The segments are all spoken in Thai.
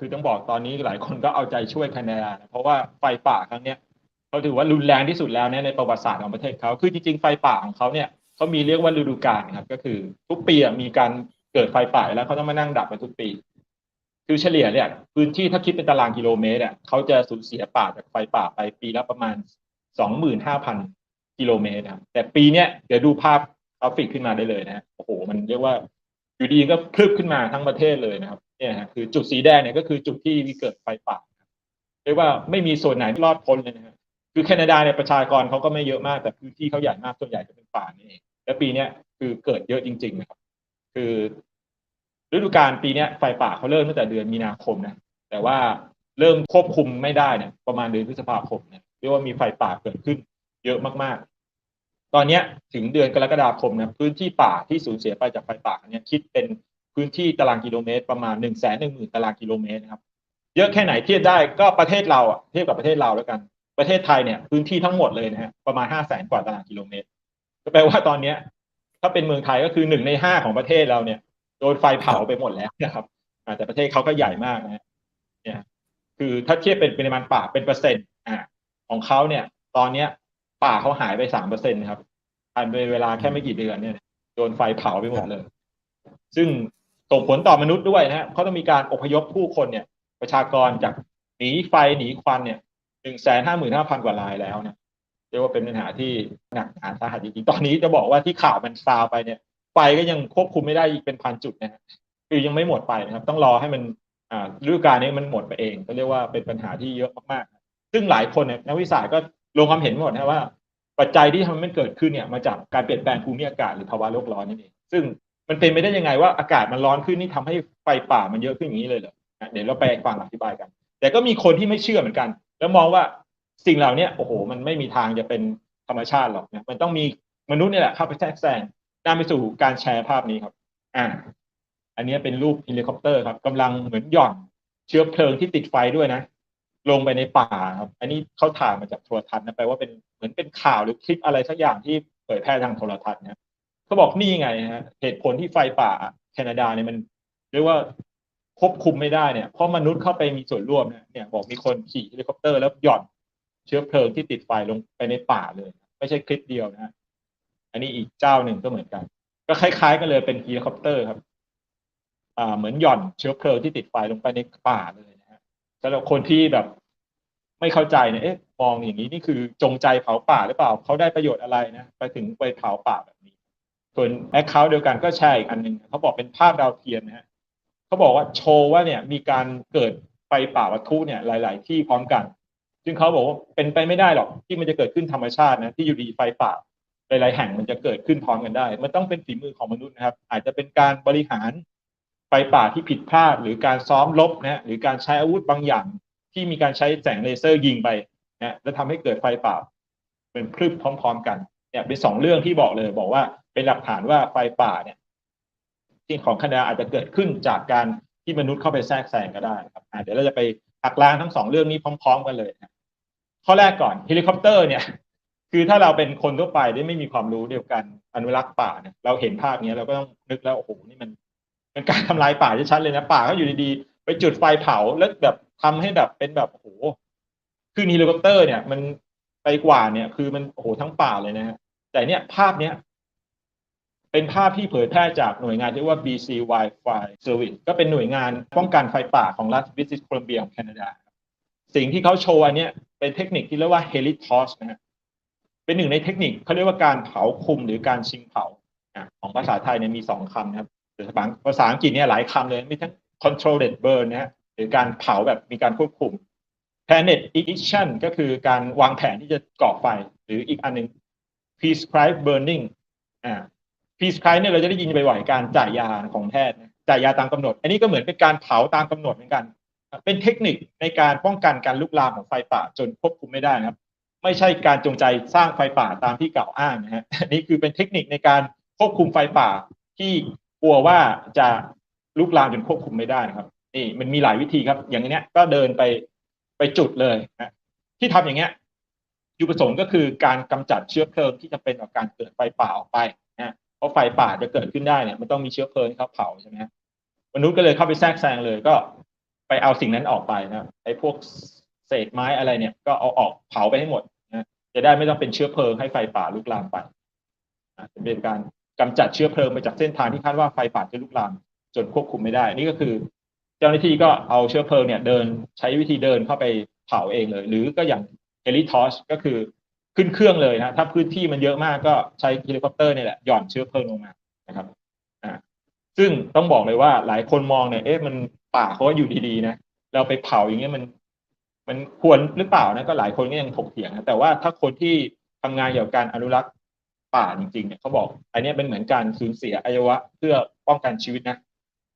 คือต้องบอกตอนนี้หลายคนก็เอาใจช่วยแคนาดาเพราะว่าไฟป่าครั้งเนี้ยเขาถือว่ารุนแรงที่สุดแล้วเนี่ยในประวัติศาสตร์ของประเทศเขาคือจริงๆไฟป่าของเขาเนี่ยเขามีเรียกว่าฤดูกาลครับ ก็คือทุกปีมีการเกิดไฟป่าแล้วเขาต้องมานั่งดับกันทุกปี คือเฉลี่ยเนี่ยพื้นที่ถ้าคิดเป็นตารางกิโลเมตรอะเขาจะสูญเสียป่าจากไฟป่าไปปีละประมาณสองหมื่นห้าพันกิโลเมตรครับแต่ปีเนี้ยเดี๋ยวดูภาพกราฟิกขึ้นมาได้เลยนะฮะโอ้โห มันเรียกว่าอยู่ดีก็พลึบขึ้นมาทั้งประเทศเลยนะครับ เนี่ยฮะคือจุดสีแดงเนี่ยก็คือจุดที่มีเกิดไฟป่าเรียกว่าไม่มีส่วนไหนรอดพ้นเลยนะฮะคือแคนาดาเนี่ยประชากรเขาก็ไม่เยอะมากแต่พื้นที่เขาใหญ่มากส่วนใหญ่จะเป็นป่านี่เองและปีเนี้ยคือเกิดเยอะจริงๆนะครับคือฤดูกาลปีเนี้ยไฟป่าเขาเริ่มตั้งแต่เดือนมีนาคมนะแต่ว่าเริ่มควบคุมไม่ได้เนี่ยประมาณเดือนพฤษภาคมเนี่ยเรียกว่ามีไฟป่าเกิดขึ้น เยอะมากๆ ตอนเนี้ยถึงเดือนกรกฎาคมนะพื้นที่ป่าที่สูญเสียไปจากไฟป่าเนี่ยคิดเป็น พื้นที่ตารางกิโลเมตรประมาณหนึ่งแสนหนึ่งหมื่นตารางกิโลเมตรนะครับ เยอะแค่ไหนเทียบได้ก็ประเทศเราอะเทียบกับประเทศเราแล้วกัน ประเทศไทยเนี่ยพื้นที่ทั้งหมดเลยนะฮะประมาณห้าแสนกว่าตารางกิโลเมตร ก็แปลว่าตอนเนี้ย ถ้าเป็นเมืองไทยก็คือหนึ่งในห้าของประเทศเราเนี่ยโดนไฟเผาไปหมดแล้วนะครับแต่ประเทศเขาก็ใหญ่มากนะเนี่ยคือถ้าเทียบเป็นปริมาณป่าเป็นเปอร์เซ็นต์อ่าของเขาเนี่ย ตอนเนี้ยป่าเขาหายไปสามเปอร์เซ็นต์ครับภายในเวลาแค่ไม่กี่เดือนเนี่ยโดนไฟเผาไปหมดเลย ซึ่ง ส่งผลต่อมนุษย์ด้วยนะฮะเขาต้องมีการอพยพผู้คนเนี่ย ประชากรจากหนีไฟหนีควันเนี่ยหนึ่งแสนห้าหมื่นห้าพันกว่ารายแล้วเนี่ยเรียกว่าเป็นปัญหาที่หนักหนาสาหัสจริงๆตอนนี้จะบอกว่าที่ข่าวมันซาวไปเนี่ย ไฟก็ยังควบคุมไม่ได้อีกเป็นพันจุดนะฮะคือยังไม่หมดไปนะครับ ต้องรอให้มันอ่าฤดูกาลนี้มันหมดไปเองก็เรียกว่าเป็นปัญหาที่เยอะมากๆ ซึ่งหลายคนเนี่ยนักวิทยาศาสตร์ก็ลงความเห็นหมดนะว่า ปัจจัยที่ทำให้มันเกิดขึ้นเนี่ยมาจากการเปลี่ยนแปลงภูมิอากาศหรือภาวะโลกร้อนนั่นเองซึ่ง มันเป็นไปได้ยังไงว่าอากาศมันร้อนขึ้นนี่ทำให้ไฟป่ามันเยอะขึ้นอย่างนี้เลยเหรอเดี๋ยวเราไปฟังอธิบายกัน แต่ก็มีคนที่ไม่เชื่อเหมือนกัน แล้วมองว่าสิ่งเหล่านี้โอ้โห มันไม่มีทางจะเป็นธรรมชาติหรอกนะมันต้องมีมนุษย์นี่แหละเข้าไปแทรกแซงนำไปสู่การแชร์ภาพนี้ครับ อ่า อันนี้เป็นรูปเฮลิคอปเตอร์ครับกำลังเหมือนหย่อนเชื้อเพลิงที่ติดไฟด้วยนะ ลงไปในป่าครับ อันนี้เขาถ่ายมาจากโทรทัศน์นะแปลว่าเป็นเหมือนเป็นข่าวหรือคลิปอะไรสักอย่างที่เผยแพร่ทางโทรทัศน์นะ เขาบอกนี่ไงฮะเหตุผลที่ไฟป่าแคนาดาเนี่ยมันเรียกว่าควบคุมไม่ได้เนี่ยเพราะมนุษย์เข้าไปมีส่วนร่วมเนี่ยบอกมีคนขี่เฮลิคอปเตอร์แล้วหย่อนเชื้อเพลิงที่ติดไฟลงไปในป่าเลย ไม่ใช่คลิปเดียวนะฮะอันนี้อีกเจ้าหนึ่งก็เหมือนกัน ก็คล้ายๆกันเลยเป็นเฮลิคอปเตอร์ครับ อ่าเหมือนหย่อนเชื้อเพลิงที่ติดไฟลงไปในป่าเลยนะฮะสำหรับคนที่แบบ ไม่เข้าใจเนี่ยเอ๊ะมองอย่างนี้นี่คือจงใจเผาป่าหรือเปล่าเขาได้ประโยชน์อะไรนะไปถึงไปเผาป่าแบบนี้ ส่วนแอคเคาท์เดียวกันก็แชร์อีกอันหนึ่งเขาบอกเป็นภาพดาวเทียมนะฮะเขาบอกว่าโชว์ว่าเนี่ยมีการเกิดไฟป่าวัตถุเนี่ยหลาย ๆ ที่พร้อมกัน ซึ่งเขาบอกว่าเป็นไปไม่ได้หรอกที่มันจะเกิดขึ้นธรรมชาตินะที่อยู่ดีไฟป่าหลาย ๆ แห่งมันจะเกิดขึ้นพร้อมกันได้ มันต้องเป็นฝีมือของมนุษย์นะครับ อาจจะเป็นการบริหารไฟป่าที่ผิดพลาดหรือการซ้อมรบนะหรือการใช้อาวุธบางอย่าง ที่มีการใช้แสงเลเซอร์ยิงไปนะแล้วทำให้เกิดไฟป่าเป็นพรึบพร้อม ๆ กัน เนี่ยเป็นสองเรื่องที่บอกเลย บอกว่าเป็นหลักฐานว่าไฟป่าเนี่ยที่ของคณะอาจจะเกิดขึ้นจากการที่มนุษย์เข้าไปแทรกแซงก็ได้ครับเดี๋ยวเราจะไปหักล้างทั้งสองเรื่องนี้พร้อม ๆ กันเลยนะข้อแรกก่อนเฮลิคอปเตอร์เนี่ย คือถ้าเราเป็นคนทั่วไปที่ไม่มีความรู้เดียวกันอนุรักษ์ป่าเนี่ยเราเห็นภาพนี้เราก็ต้องนึกแล้วโอ้โหนี่มันเป็นการทำลายป่าชัดๆเลยนะป่าก็อยู่ดีๆไปจุดไฟเผาแล้วแบบทำให้แบบเป็นแบบโอ้โหคือเฮลิคอปเตอร์เนี่ยมัน ไปกว่าเนี่ย คือมันโอ้โหทั้งป่าเลยนะฮะแต่เนี่ยภาพเนี้ยเป็นภาพที่เผยแพร่จากหน่วยงานที่ว่า BC Wildfire Service ก็เป็นหน่วยงานป้องกันไฟป่าของรัฐบริติชโคลัมเบียของแคนาดา สิ่งที่เขาโชว์อันเนี้ยเป็นเทคนิคที่เรียกว่า helitos นะฮะเป็นหนึ่งในเทคนิคเขาเรียกว่าการเผาคุมหรือการชิงเผาของภาษาไทยเนี่ยมีสองคำนะครับหรือภาษาอังกฤษเนี่ยหลายคำเลยมีทั้ง controlled burn นะฮะหรือการเผาแบบมีการควบคุม planet ignition ก็คือการวางแผนที่จะก่อไฟ หรืออีกอันหนึ่ง prescribed burning อ่า prescribed เนี่ยเราจะได้ยินบ่อยๆการจ่ายยาของแพทย์จ่ายยาตามกำหนด อันนี้ก็เหมือนเป็นการเผาตามกำหนดเหมือนกัน เป็นเทคนิคในการป้องกันการลุกลามของไฟป่าจนควบคุมไม่ได้นะครับ ไม่ใช่การจงใจสร้างไฟป่าตามที่กล่าวอ้างนะฮะนนี้คือเป็นเทคนิคในการควบคุมไฟป่าที่กลัวว่าจะลุกลามจนควบคุมไม่ได้นะครับนี่มันมีหลายวิธีครับ อย่างเนี้ยก็เดินไป ไปจุดเลยนะที่ทำอย่างเงี้ยจุดประสงค์ก็คือการกำจัดเชื้อเพลิงที่จะเป็นต่อการเกิดไฟป่าออกไปนะเพราะไฟป่าจะเกิดขึ้นได้เนี่ยมันต้องมีเชื้อเพลิงเขาเผาใช่ไหมมนุษย์ก็เลยเข้าไปแทรกแซงเลยก็ไปเอาสิ่งนั้นออกไปนะไอ้พวกเศษไม้อะไรเนี่ย ก็เอาออกเผาไปให้หมดนะจะได้ไม่ต้องเป็นเชื้อเพลิงให้ไฟป่าลุกลามไปนะจะเป็นการกำจัดเชื้อเพลิงไปจากเส้นทางที่คาดว่าไฟป่าจะลุกลามจนควบคุมไม่ได้ นี่ก็คือ เจ้าหน้าที่ก็เอาเชื้อเพลิงเนี่ยเดินใช้วิธีเดินเข้าไปเผาเองเลย หรือก็อย่างเฮลิทอชก็คือขึ้นเครื่องเลยนะถ้าพื้นที่มันเยอะมากก็ใช้เฮลิคอปเตอร์เนี่ยแหละหย่อนเชื้อเพลิงลงมานะครับอ่าซึ่งต้องบอกเลยว่าหลายคนมองเนี่ยเอ๊ะมันป่าเขาก็อยู่ดีๆนะเราไปเผาอย่างเงี้ยมัน มันควรหรือเปล่านะก็หลายคนก็ยังถกเถียงนะแต่ว่าถ้าคนที่ทำงานเกี่ยวกับการอนุรักษ์ป่าจริงๆเนี่ยเขาบอก อันนี้เป็นเหมือนการสูญเสียอวัยวะเพื่อป้องกันชีวิตนะ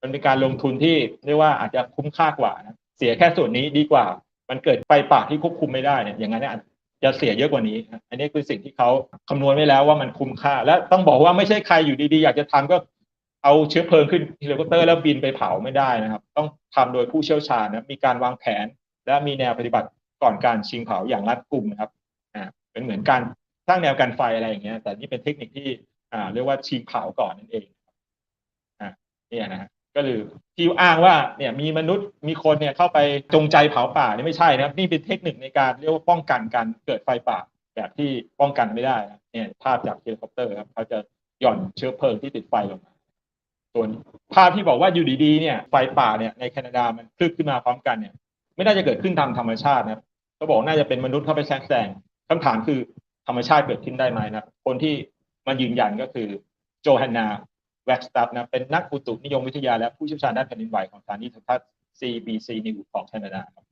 มันเป็นการลงทุนที่เรียกว่าอาจจะคุ้มค่ากว่านะเสียแค่ส่วนนี้ดีกว่า มันเกิดไฟป่าที่ควบคุมไม่ได้เนี่ยอย่างนั้นเนี่ยอาจจะเสียเยอะกว่านี้ อันนี้คือสิ่งที่เขาคำนวณไว้แล้วว่ามันคุ้มค่า และต้องบอกว่าไม่ใช่ใครอยู่ดีๆ อยากจะทำก็เอาเชื้อเพลิงขึ้นเฮลิคอปเตอร์แล้วบินไปเผาไม่ได้นะครับ ต้องทำโดยผู้เชี่ยวชาญนะมีการวางแผน และมีแนวปฏิบัติก่อนการชิงเผาอย่างรัดกุมนะครับอ่าเป็นเหมือนการสร้างแนวกันไฟอะไรอย่างเงี้ยแต่นี่เป็นเทคนิคที่อ่าเรียกว่าชิงเผาก่อนนั่นเองอ่านี่นะฮะ ก็คือที่อ้างว่าเนี่ยมีมนุษย์มีคนเนี่ยเข้าไปจงใจเผาป่านี่ไม่ใช่นะครับ นี่เป็นเทคนิคในการเรียกว่าป้องกันการเกิดไฟป่าแบบที่ป้องกันไม่ได้นะเนี่ยภาพจากเฮลิคอปเตอร์ครับเขาจะหย่อนเชื้อเพลิงที่ติดไฟลงมาส่วนภาพที่บอกว่าอยู่ดีๆเนี่ยไฟป่าเนี่ยในแคนาดามันพลึกขึ้นมาพร้อมกันเนี่ย ไม่น่าจะเกิดขึ้นตามธรรมชาตินะครับเขาบอกน่าจะเป็นมนุษย์เข้าไปแทรกแซงคำถามคือธรรมชาติเกิดขึ้นได้ไหมนะคนที่มายืนยันก็คือโจฮันนา แว็กสตัฟนะเป็นนักอุตุนิยมวิทยาและผู้เชี่ยวชาญด้านแผ่นดินไหวของสถานีโทรทัศน์ CBC News ของแคนาดาครับ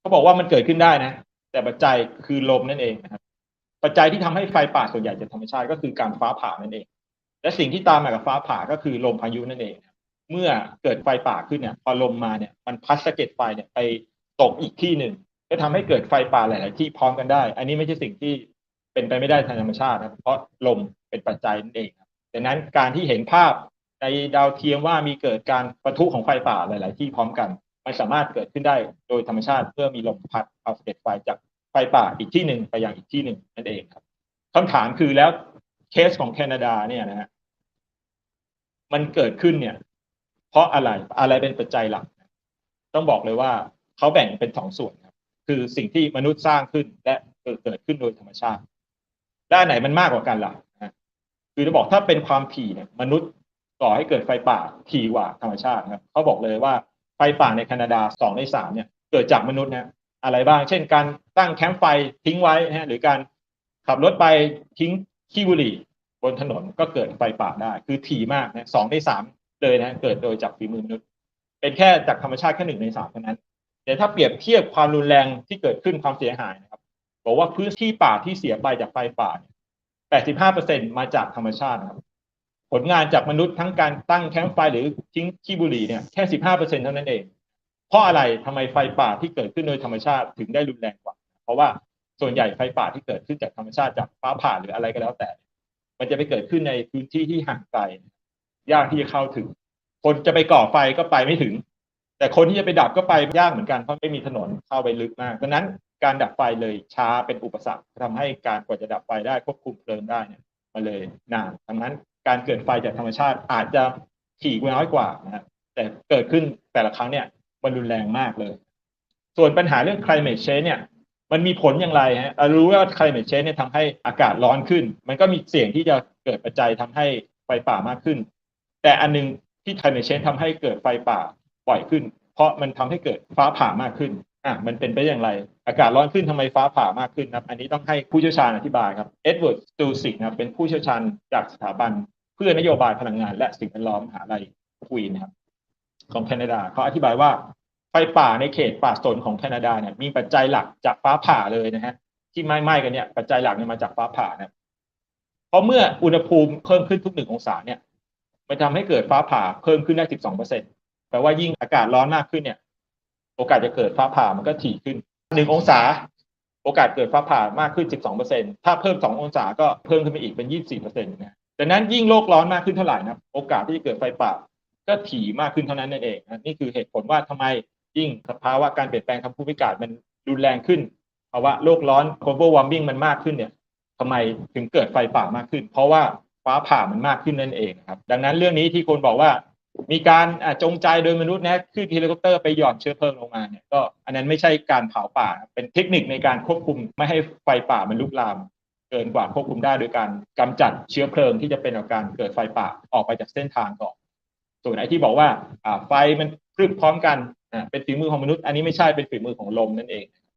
เขาบอกว่ามันเกิดขึ้นได้นะ แต่ปัจจัยคือลมนั่นเองนะครับ ปัจจัยที่ทำให้ไฟป่าส่วนใหญ่จะธรรมชาติก็คือการฟ้าผ่านั่นเอง และสิ่งที่ตามมากับฟ้าผ่าก็คือลมพายุนั่นเอง เมื่อเกิดไฟป่าขึ้นเนี่ย พอลมมาเนี่ยมันพัดสะเก็ดไฟเนี่ยไปตกอีกที่หนึ่งก็ทำให้เกิดไฟป่าหลาย ๆ ที่พร้อมกันได้ อันนี้ไม่ใช่สิ่งที่เป็นไปไม่ได้ทางธรรมชาตินะครับเพราะลมเป็นปัจจัยนั่นเองครับ ดังนั้นการที่เห็นภาพในดาวเทียมว่ามีเกิดการปะทุของไฟป่าหลาย ๆ ที่พร้อมกัน มันสามารถเกิดขึ้นได้โดยธรรมชาติเมื่อมีลมพัดเอาเก็ดไฟจากไฟป่าอีกที่หนึ่งไปยังอีกที่หนึ่งนั่นเองครับคำถามคือแล้วเคสของแคนาดาเนี่ยนะฮะมันเกิดขึ้นเนี่ย เพราะอะไรอะไรเป็นปัจจัยหลัก ต้องบอกเลยว่าเขาแบ่งเป็นสองส่วนครับ คือสิ่งที่มนุษย์สร้างขึ้นและเกิดขึ้นโดยธรรมชาติด้านไหนมันมากกว่ากันล่ะนะ คือจะบอกถ้าเป็นความถี่เนี่ยมนุษย์ก่อให้เกิดไฟป่าถี่กว่าธรรมชาติครับเขาบอกเลยว่าไฟป่าในแคนาดาสองในสามเนี่ยเกิดจากมนุษย์นะอะไรบ้าง เช่น การตั้งแคมป์ไฟทิ้งไว้นะฮะหรือการขับรถไปทิ้งขี้บุหรี่บนถนนก็เกิดไฟป่าได้ คือถี่มากนะสองในสามเลยนะเกิดโดยจากฝีมือมนุษย์ เป็นแค่จากธรรมชาติแค่หนึ่งในสามเท่านั้นแต่ถ้าเปรียบเทียบความรุนแรงที่เกิดขึ้นความเสียหายนะครับบอกว่าพื้นที่ป่าที่เสียไปจากไฟป่าเนี่ย 85%มาจากธรรมชาติครับ ผลงานจากมนุษย์ทั้งการตั้งแคมป์ไฟหรือทิ้งขี้บุหรี่เนี่ยแค่ 15%เท่านั้นเอง เพราะอะไรทำไมไฟป่าที่เกิดขึ้นโดยธรรมชาติถึงได้รุนแรงกว่า เพราะว่าส่วนใหญ่ไฟป่าที่เกิดขึ้นจากธรรมชาติจากฟ้าผ่าหรืออะไรก็แล้วแต่ มันจะไปเกิดขึ้นในพื้นที่ที่ห่างไกลยากที่จะเข้าถึง คนจะไปก่อไฟก็ไปไม่ถึง แต่คนที่จะไปดับก็ไปยากเหมือนกันเพราะไม่มีถนนเข้าไปลึกมากดังนั้น การดับไฟเลยช้าเป็นอุปสรรคทำให้การกว่าจะดับไฟได้ควบคุมเพลิงได้เนี่ยมาเลยนานดังนั้นการเกิดไฟจากธรรมชาติอาจจะถี่กว่าน้อยกว่านะแต่เกิดขึ้นแต่ละครั้งเนี่ยมันรุนแรงมากเลย ส่วนปัญหาเรื่อง climate change เนี่ย มันมีผลอย่างไรฮะรู้ว่า climate change เนี่ยทำให้อากาศร้อนขึ้น มันก็มีเสี่ยงที่จะเกิดปัจจัยทำให้ไฟป่ามากขึ้น แต่อันนึงที่ climate change ทำให้เกิดไฟป่าบ่อยขึ้น เพราะมันทำให้เกิดฟ้าผ่ามากขึ้น อะมันเป็นไปอย่างไร อากาศร้อนขึ้นทำไมฟ้าผ่ามากขึ้นนะครับ อันนี้ต้องให้ผู้เชี่ยวชาญอธิบายครับเอ็ดเวิร์ดสตูสิกนะครับเป็นผู้เชี่ยวชาญจากสถาบัน เพื่อนโยบายพลังงาน และสิ่งแวดล้อมมหาลัยควีนนะครับของแคนาดาเขาอธิบายว่าไฟป่าในเขตป่าสนของแคนาดาเนี่ยมีปัจจัยหลักจากฟ้าผ่าเลยนะฮะที่ไหม้ๆกันเนี่ยปัจจัยหลักเนี่ยมาจากฟ้าผ่านะเพราะเมื่ออุณหภูมิเพิ่มขึ้นทุกหนึ่งองศาเนี่ยมันทำให้เกิดฟ้าผ่าเพิ่มขึ้นได้12เปอร์เซ็นต์แปลว่ายิ่งอากาศร้อนมากขึ้นเนี่ย โอกาสจะเกิดฟ้าผ่ามันก็ถี่ขึ้นหนึ่งองศา โอกาสเกิดฟ้าผ่ามากขึ้น 12เปอร์เซ็นถ้าเพิ่ม 2 องศาก็เพิ่มขึ้นไปอีกเป็น 24เปอร์เซ็นต์นะดังนั้นยิ่งโลกร้อนมากขึ้นเท่าไหร่นะโอกาสที่จะเกิดไฟป่าก็ถี่มากขึ้นเท่านั้นนั่นเองนี่คือเหตุผลว่าทำไมยิ่งสภาวะการเปลี่ยนแปลงทางภูมิอากาศมันรุนแรงขึ้นภาวะโลกร้อน global warming มันมากขึ้นเนี่ยทำไมถึงเกิดไฟป่ามากขึ้น เพราะว่าฟ้าผ่ามันมากขึ้นนั่นเองครับ ดังนั้นเรื่องนี้ที่คนบอกว่า มีการจงใจโดยมนุษย์นะขึ้นเฮลิคอปเตอร์ไปหย่อนเชื้อเพลิงลงมาเนี่ยก็อันนั้นไม่ใช่การเผาป่า เป็นเทคนิคในการควบคุมไม่ให้ไฟป่ามันลุกลาม เกินกว่าควบคุมได้โดยการกำจัดเชื้อเพลิงที่จะเป็นอาการเกิดไฟป่าออกไปจากเส้นทางก่อนส่วนไอ้ที่บอกว่าไฟมันพรึบพร้อมกันเป็นฝีมือของมนุษย์ อันนี้ไม่ใช่เป็นฝีมือของลมนั่นเอง